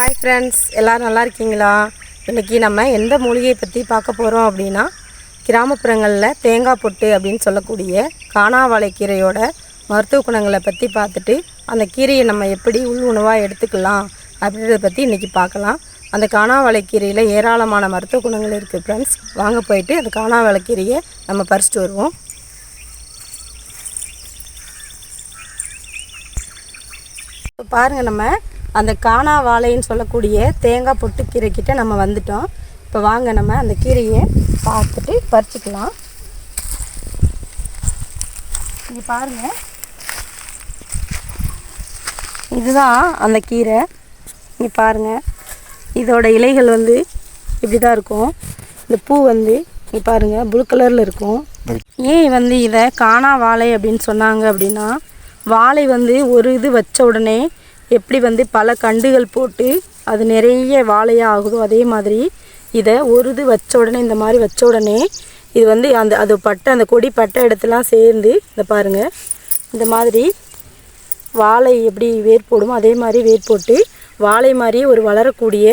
Hi friends எல்லோரும் நல்லா இருக்கீங்களா? இன்றைக்கி நம்ம எந்த மூலிகையை பற்றி பார்க்க போகிறோம் அப்படின்னா கிராமப்புறங்களில் தேங்காய் பொட்டு அப்படின்னு சொல்லக்கூடிய காணாவாழை கீரையோட மருத்துவ குணங்களை பற்றி பார்த்துட்டு அந்த கீரையை நம்ம எப்படி உள் உணவாக எடுத்துக்கலாம் அப்படின்றத பற்றி இன்றைக்கி பார்க்கலாம். அந்த காணாவாழை கீரையில் ஏராளமான மருத்துவ குணங்கள் இருக்குது ஃப்ரெண்ட்ஸ் வாங்க போயிட்டு அந்த காணாவாழை கீரையை நம்ம பறிச்சிட்டு வருவோம். இப்போ பாருங்கள் நம்ம அந்த காணா வாழைன்னு சொல்லக்கூடிய தேங்காய் பொட்டு கீரை நம்ம வந்துட்டோம். இப்போ வாங்க நம்ம அந்த கீரையை பார்த்துட்டு பறிச்சுக்கலாம். இங்கே பாருங்கள் இதுதான் அந்த கீரை. இங்கே பாருங்கள் இதோட இலைகள் வந்து இப்படி தான் இருக்கும். இந்த பூ வந்து இங்கே பாருங்கள் ப்ளூ கலரில் இருக்கும். ஏன் வந்து இதை காணா வாழை அப்படின்னு சொன்னாங்க அப்படின்னா வாழை வந்து ஒரு இது வச்ச உடனே எப்படி வந்து பல கண்டுகள் போட்டு அது நிறைய வாழையாக ஆகுதோ அதே மாதிரி இதை ஒரு இது வச்ச உடனே இந்த மாதிரி வச்ச உடனே இது வந்து அந்த அது பட்ட அந்த கொடி பட்ட இடத்துலாம் சேர்ந்து இந்த பாருங்கள் இந்த மாதிரி வாழை எப்படி வேர் போடுமோ அதே மாதிரி வேர் போட்டு வாழை மாதிரி ஒரு வளரக்கூடிய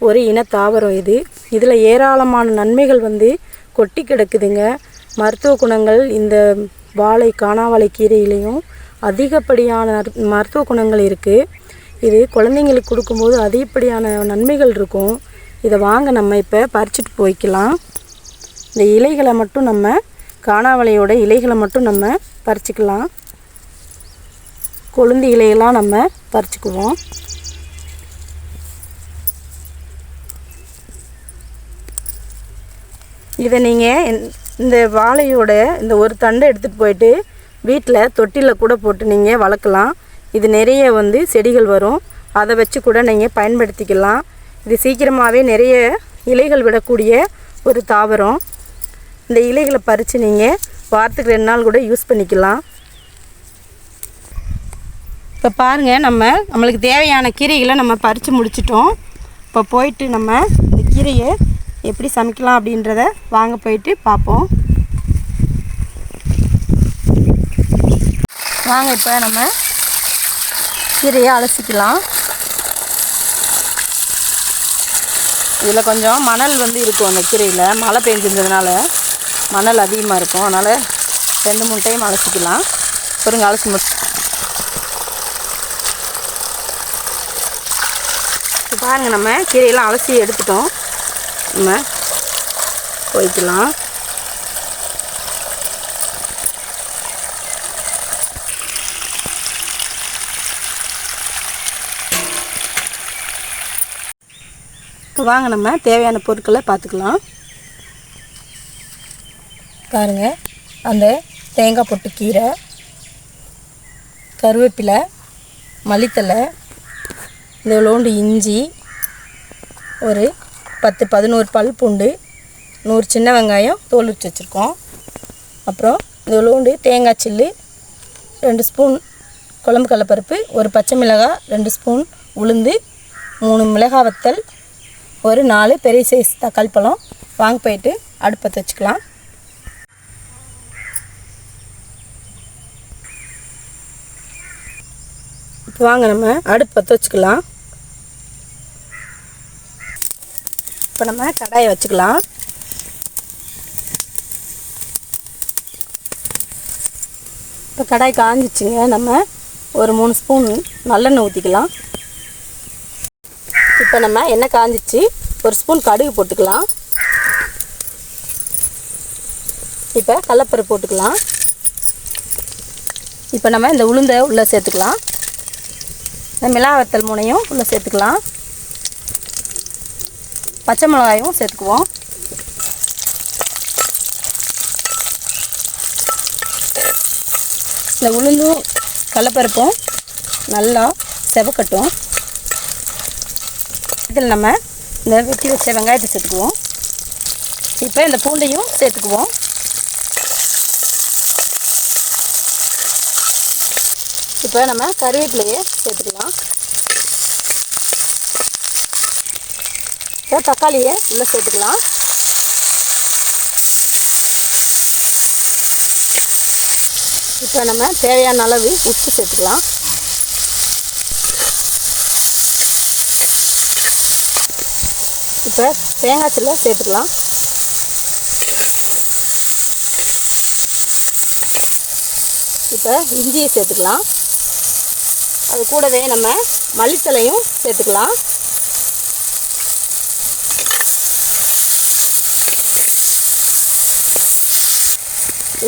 ஒரு இன தாவரம் இது. இதில் ஏராளமான நன்மைகள் வந்து கொட்டி கிடக்குதுங்க. மருத்துவ குணங்கள் இந்த வாழை காணாவாழை கீரையிலையும் அதிகப்படியான மருத்துவ குணங்கள் இருக்குது இது குழந்தைங்களுக்கு கொடுக்கும்போது அதிகப்படியான நன்மைகள் இருக்கும். இதை வாங்க நம்ம இப்போ பறிச்சிட்டு போய்க்கலாம். இந்த இலைகளை மட்டும் நம்ம காணாவளையோட இலைகளை மட்டும் நம்ம பறிச்சிக்கலாம். கொழுந்து இலையெல்லாம் நம்ம பறிச்சுக்குவோம். இதை நீங்கள் இந்த வாழையோட இந்த ஒரு தண்டை எடுத்துகிட்டு போயிட்டு வீட்டில் தொட்டியில் கூட போட்டு நீங்கள் வளர்க்கலாம். இது நிறைய வந்து செடிகள் வரும். அதை வச்சு கூட நீங்கள் பயன்படுத்திக்கலாம். இது சீக்கிரமாகவே நிறைய இலைகள் விடக்கூடிய ஒரு தாவரம். இந்த இலைகளை பறித்து நீங்கள் வாரத்துக்கு ரெண்டு நாள் கூட யூஸ் பண்ணிக்கலாம். இப்போ பாருங்கள் நம்ம நம்மளுக்கு தேவையான கீரைகளை நம்ம பறித்து முடிச்சிட்டோம். இப்போ போயிட்டு நம்ம இந்த கீரையை எப்படி சமைக்கலாம் அப்படின்றத வாங்க போயிட்டு பார்ப்போம். வாங்க இப்போ நம்ம கீரையை அலசிக்கலாம். இதில் கொஞ்சம் மணல் வந்து இருக்கும் அந்த கீரையில். மழை பெஞ்சிருந்ததுனால மணல் அதிகமாக இருக்கும். அதனால் ரெண்டு மூணு டைம் அலசிக்கலாம். பொருங்க அலசி முடிச்சு. இப்போ பாருங்கள் நம்ம கீரையெல்லாம் அலசி எடுத்துட்டோம். நம்ம போய்க்கலாம். இப்போ வாங்க நம்ம தேவையான பொருட்களை பார்த்துக்கலாம். பாருங்கள் அந்த தேங்காய் பொட்டு கீரை கருவேப்பிலை மல்லித்தலை இந்த இவ்வளோண்டு இஞ்சி ஒரு பத்து பதினோரு பல் பூண்டு நூறு சின்ன வெங்காயம் தோல் உரிச்சு வச்சுருக்கோம். அப்புறம் இந்த இவ்வளோண்டு தேங்காய் சில்லு ரெண்டு ஸ்பூன் குழம்பு கடலப்பருப்பு ஒரு பச்சை மிளகாய் ரெண்டு ஸ்பூன் உளுந்து மூணு மிளகாய் வத்தல் ஒரு நாலு பெரிய சைஸ் தக்காளி பழம். வாங்க போயிட்டு அடுப்பத்தை வச்சுக்கலாம் இப்போ வாங்க நம்ம அடுப்பு பற்ற வச்சுக்கலாம் இப்போ நம்ம கடாயை வச்சுக்கலாம். இப்போ கடாய் காஞ்சிச்சுங்க நம்ம ஒரு மூணு ஸ்பூன் நல்லெண்ணெய் ஊற்றிக்கலாம் இப்போ நம்ம எண்ணெய் காஞ்சிச்சு ஒரு ஸ்பூன் கடுகு போட்டுக்கலாம். இப்போ கடலப்பருப்பு போட்டுக்கலாம். இப்போ நம்ம இந்த உளுந்தை உள்ளே சேர்த்துக்கலாம். இந்த மிளகா வத்தல் மூணையும் உள்ளே சேர்த்துக்கலாம். பச்சை மிளகாயும் சேர்த்துக்குவோம். இந்த உளுந்தும் கடலப்பருப்பும் நல்லா செவக்கட்டும். இதில் நம்ம இந்த வெட்டி வச்ச வெங்காயத்தை சேர்த்துக்குவோம். இப்போ இந்த பூண்டையும் சேர்த்துக்குவோம். இப்போ நம்ம கருவேப்பிலையே சேர்த்துக்கலாம். இப்போ தக்காளியை உள்ளே சேர்த்துக்கலாம். இப்போ நம்ம தேவையான அளவு உப்பு சேர்த்துக்கலாம். இப்போ தேங்காய் சில்லை சேர்த்துக்கலாம். இப்போ இஞ்சியை சேர்த்துக்கலாம். அது கூடவே நம்ம மல்லித்தலையும் சேர்த்துக்கலாம்.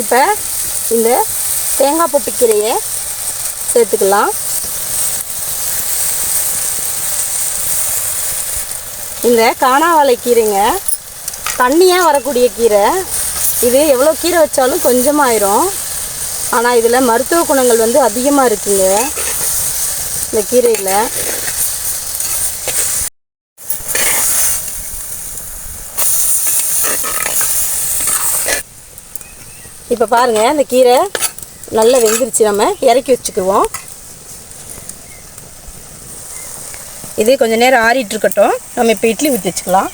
இப்போ இந்த தேங்காய் பொட்டு கீரையை சேர்த்துக்கலாம். இந்த காணாவாழை கீரைங்க. தண்ணியாக வரக்கூடிய கீரை. இது எவ்வளோ கீரை வச்சாலும் கொஞ்சமாயிரும். ஆனால் இதில் மருத்துவ குணங்கள் வந்து அதிகமாக இருக்குங்க. இந்த கீரையில். இப்போ பாருங்கள் இந்த கீரை நல்லா வெந்துருச்சு. நம்ம இறக்கி வச்சுக்குவோம். இது கொஞ்சம் நேரம் ஆறிட்டு இருக்கட்டும். நம்ம இப்போ இட்லி ஊற்றி வச்சுக்கலாம்.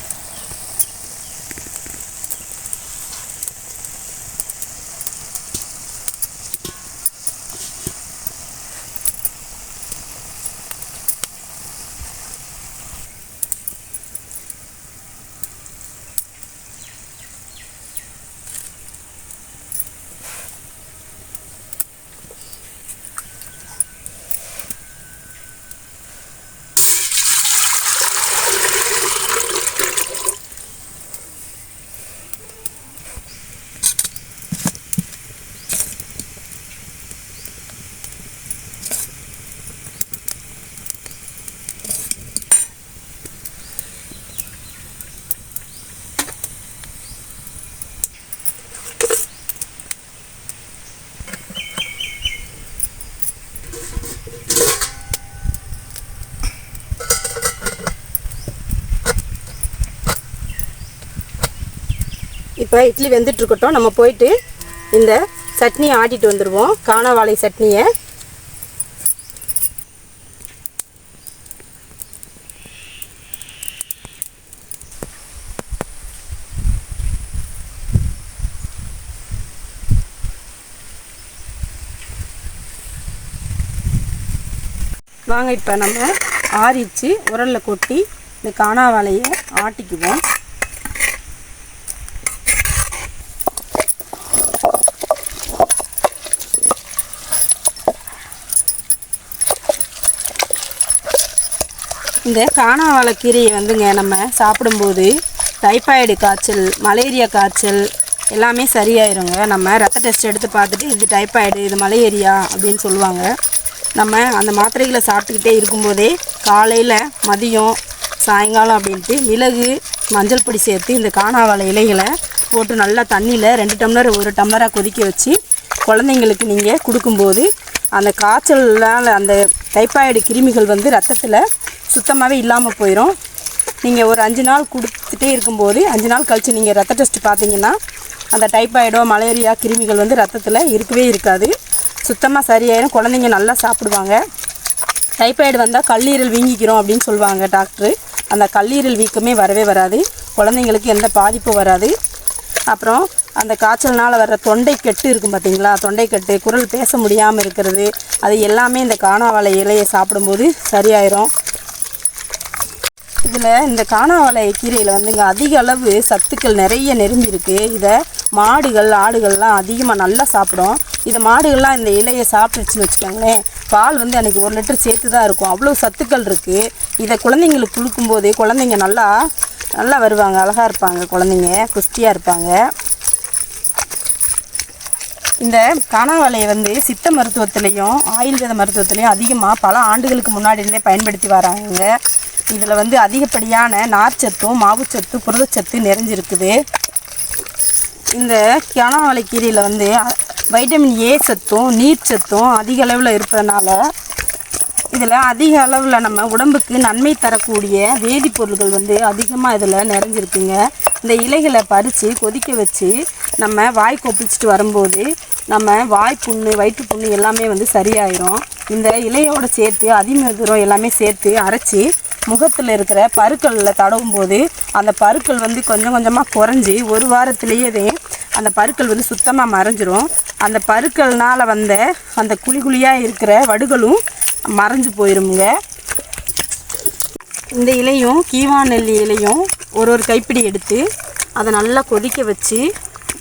இப்போ இட்லி வெந்துட்டு இருக்கட்டும் நம்ம போயிட்டு இந்த சட்னியை ஆட்டிட்டு வந்துடுவோம் காணவாழை சட்னியை. வாங்க இப்போ நம்ம ஆறிச்சு உரலில் கொட்டி இந்த காணாவாழையை ஆட்டிக்குவோம். இந்த காணாவாழை கீரையை வந்துங்க நம்ம சாப்பிடும்போது டைஃபாய்டு காய்ச்சல் மலேரியா காய்ச்சல் எல்லாமே சரியாயிருங்க. நம்ம ரத்த டெஸ்ட் எடுத்து பார்த்துட்டு இது டைஃபாய்டு இது மலேரியா அப்படின்னு சொல்லுவாங்க. நம்ம அந்த மாத்திரைகளை சாப்பிட்டுக்கிட்டே இருக்கும்போதே காலையில் மதியம் சாயங்காலம் அப்படின்ட்டு மிளகு மஞ்சள் பொடி சேர்த்து இந்த காணாவாழை இலைகளை போட்டு நல்லா தண்ணியில் ரெண்டு டம்ளர் ஒரு டம்ளராக கொதிக்க வச்சு குழந்தைங்களுக்கு நீங்கள் கொடுக்கும்போது அந்த காய்ச்சலால் அந்த டைஃபாய்டு கிருமிகள் வந்து ரத்தத்தில் சுத்தமாகவே இல்லாமல் போயிடும் நீங்கள் ஒரு அஞ்சு நாள் கொடுத்துட்டே இருக்கும்போது அஞ்சு நாள் கழித்து நீங்கள் ரத்த டெஸ்ட் பார்த்தீங்கன்னா அந்த டைப்பாய்டோ மலேரியா கிருமிகள் வந்து ரத்தத்தில் இருக்கவே இருக்காது. சுத்தமாக சரியாயிடும் குழந்தைங்க நல்லா சாப்பிடுவாங்க. டைப்பாய்டு வந்தால் கல்லீரல் வீங்கிக்கிறோம் அப்படின்னு சொல்லுவாங்க டாக்டரு அந்த கல்லீரல் வீக்கமே வரவே வராது. குழந்தைங்களுக்கு எந்த பாதிப்பும் வராது. அப்புறம் அந்த காய்ச்சல்னால் வர்ற தொண்டை கெட்டு இருக்கும் பார்த்தீங்களா தொண்டை கட்டு குரல் பேச முடியாமல் இருக்கிறது அது எல்லாமே இந்த காணாவாழை இலையை சாப்பிடும்போது சரியாயிரும். இதில் இந்த காணாவலை கீரையில் வந்துங்க அதிக அளவு சத்துக்கள் நிறைய நெருங்கியிருக்கு. இதை மாடுகள் ஆடுகள்லாம் அதிகமாக நல்லா சாப்பிடும். இதை மாடுகள்லாம் இந்த இலையை சாப்பிட்டுச்சுன்னு வச்சுக்கோங்களேன் பால் வந்து அன்றைக்கி ஒரு லிட்டர் சேர்த்து தான் இருக்கும். அவ்வளோ சத்துக்கள் இருக்குது இதை குழந்தைங்களுக்கு குளுக்கும்போது குழந்தைங்க நல்லா நல்லா வருவாங்க அழகாக இருப்பாங்க குழந்தைங்க குஸ்தியாக இருப்பாங்க. இந்த காணாவலையை வந்து சித்த மருத்துவத்திலையும் ஆயுர்வேத மருத்துவத்திலையும் அதிகமாக பல ஆண்டுகளுக்கு முன்னாடி இருந்தே பயன்படுத்தி வராங்க. இதில் வந்து அதிகப்படியான நார்ச்சத்தும் மாவுச்சத்து புரதச்சத்து நிறைஞ்சிருக்குது. இந்த காணாவாழை கீரையில் வந்து வைட்டமின் ஏ சத்தும் நீர் சத்தும் அதிக அளவில் இருப்பதனால இதில் அதிக அளவில் நம்ம உடம்புக்கு நன்மை தரக்கூடிய வேதிப்பொருள்கள் வந்து அதிகமாக இதில் நிறைஞ்சிருக்குங்க. இந்த இலைகளை பறித்து கொதிக்க வச்சு நம்ம வாய் கொப்பிச்சிட்டு வரும்போது நம்ம வாய் புண்ணு வயிற்று புண்ணு எல்லாமே வந்து சரியாயிரும். இந்த இலையோட சேர்த்து அதிமதுரம் எல்லாமே சேர்த்து அரைச்சி முகத்தில் இருக்கிற பருக்களில் தடவும் போது அந்த பருக்கள் வந்து கொஞ்சம் கொஞ்சமாக குறைஞ்சி ஒரு வாரத்திலேயே அந்த பருக்கள் வந்து சுத்தமாக மறைஞ்சிரும். அந்த பருக்கள்னால் வந்த அந்த குழி குழியாக இருக்கிற வடுகளும் மறைஞ்சு போயிருமுங்க. இந்த இலையும் கீவா நெல்லி இலையும் ஒரு ஒரு கைப்பிடி எடுத்து அதை நல்லா கொதிக்க வச்சு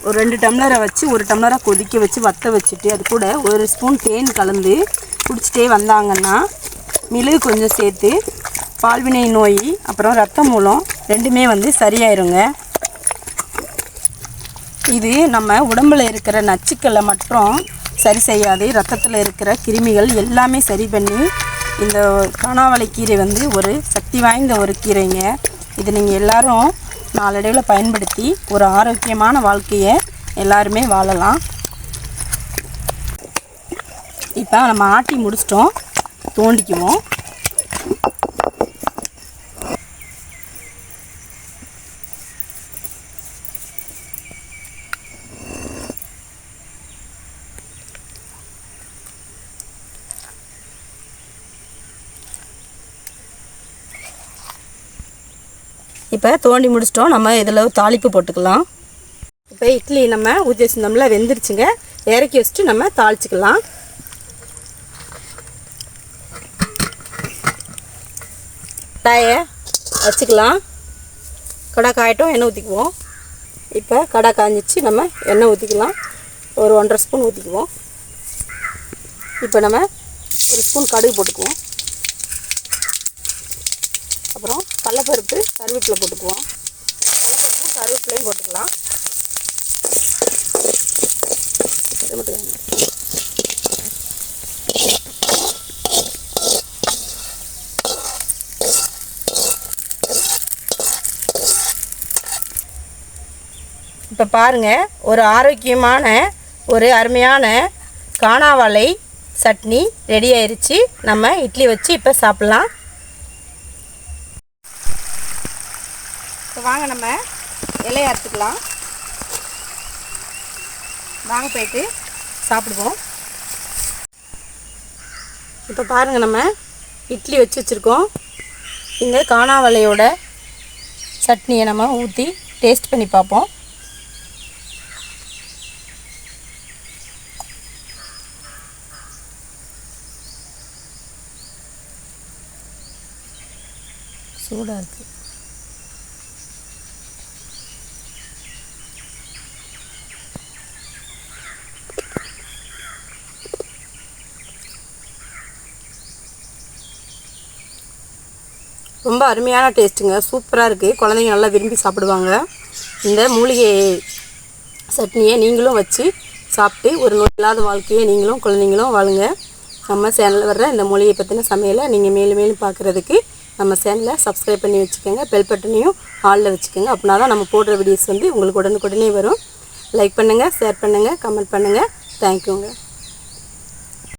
ஒரு ரெண்டு டம்ளரை வச்சு ஒரு டம்ளராக கொதிக்க வச்சு வத்த வச்சுட்டு அது கூட ஒரு ஸ்பூன் தேன் கலந்து குடிச்சிட்டே வந்தாங்கன்னா மிளகு கொஞ்சம் சேர்த்து பால்வினை நோய் அப்புறம் ரத்த மூலம் ரெண்டுமே வந்து சரியாயிருங்க. இது நம்ம உடம்புல இருக்கிற நச்சுக்களை மட்டும் சரி செய்யாது. ரத்தத்தில் இருக்கிற கிருமிகள் எல்லாமே சரி பண்ணி இந்த காணாவளை கீரை வந்து ஒரு சக்தி வாய்ந்த ஒரு கீரைங்க. இது நீங்கள் எல்லோரும் நாளடைவில் பயன்படுத்தி ஒரு ஆரோக்கியமான வாழ்க்கையை எல்லாருமே வாழலாம். இப்போ நம்ம ஆட்டி முடிச்சிட்டோம். தோண்டிக்குவோம். இப்போ தோண்டி முடிச்சிட்டோம். நம்ம இதில் தாளிப்பு போட்டுக்கலாம். இப்போ இட்லி நம்ம ஊற்றி வச்சிருந்தோம்ல வெந்துருச்சுங்க. இறக்கி வச்சுட்டு நம்ம தாளிச்சுக்கலாம். கடாயை வச்சுக்கலாம். கடை காயட்டும் எண்ணெய் ஊற்றிக்குவோம். இப்போ கடை காஞ்சிச்சு நம்ம எண்ணெய் ஊற்றிக்கலாம். ஒரு ஒன்றரை ஸ்பூன் ஊற்றிக்குவோம். இப்போ நம்ம ஒரு ஸ்பூன் கடுகு போட்டுக்குவோம் அப்புறம் கடலப்பருப்பு கருவேப்பிலை போட்டுக்குவோம். கடலப்பருப்பும் கருவேப்பிலையும் போட்டுக்கலாம். இது மட்டும் இப்போ பாருங்கள் ஒரு ஆரோக்கியமான ஒரு அருமையான காணாவாழை சட்னி ரெடி ஆயிடுச்சு நம்ம இட்லி வச்சு இப்போ சாப்பிட்லாம். இப்போ வாங்க நம்ம இலையை அறுத்துக்கலாம். வாங்க போயிட்டு சாப்பிடுவோம். இப்போ பாருங்கள் நம்ம இட்லி வச்சு வச்சுருக்கோம். இந்த காணாவலையோட சட்னியை நம்ம ஊற்றி டேஸ்ட் பண்ணி பார்ப்போம். சூடாக இருக்குது ரொம்ப அருமையான டேஸ்ட்டுங்க. சூப்பராக இருக்குது குழந்தைங்க நல்லா விரும்பி சாப்பிடுவாங்க. இந்த மூலிகை சட்னியை நீங்களும் வச்சு சாப்பிட்டு ஒரு நோய் இல்லாத வாழ்க்கையை நீங்களும் குழந்தைங்களும் வாழுங்க. நம்ம சேனலில் வர்ற இந்த மூலிகை பற்றின சமையலை நீங்கள் மேலும் மேலும் பார்க்குறதுக்கு நம்ம சேனலை சப்ஸ்கிரைப் பண்ணி வச்சுக்கோங்க. பெல் பட்டனையும் ஆளில் வச்சுக்கோங்க. அப்படின்னா தான் நம்ம போடுற வீடியோஸ் வந்து உங்களுக்கு உடனுக்குடனே வரும். லைக் பண்ணுங்கள் ஷேர் பண்ணுங்கள் கமெண்ட் பண்ணுங்கள் தேங்க்யூங்க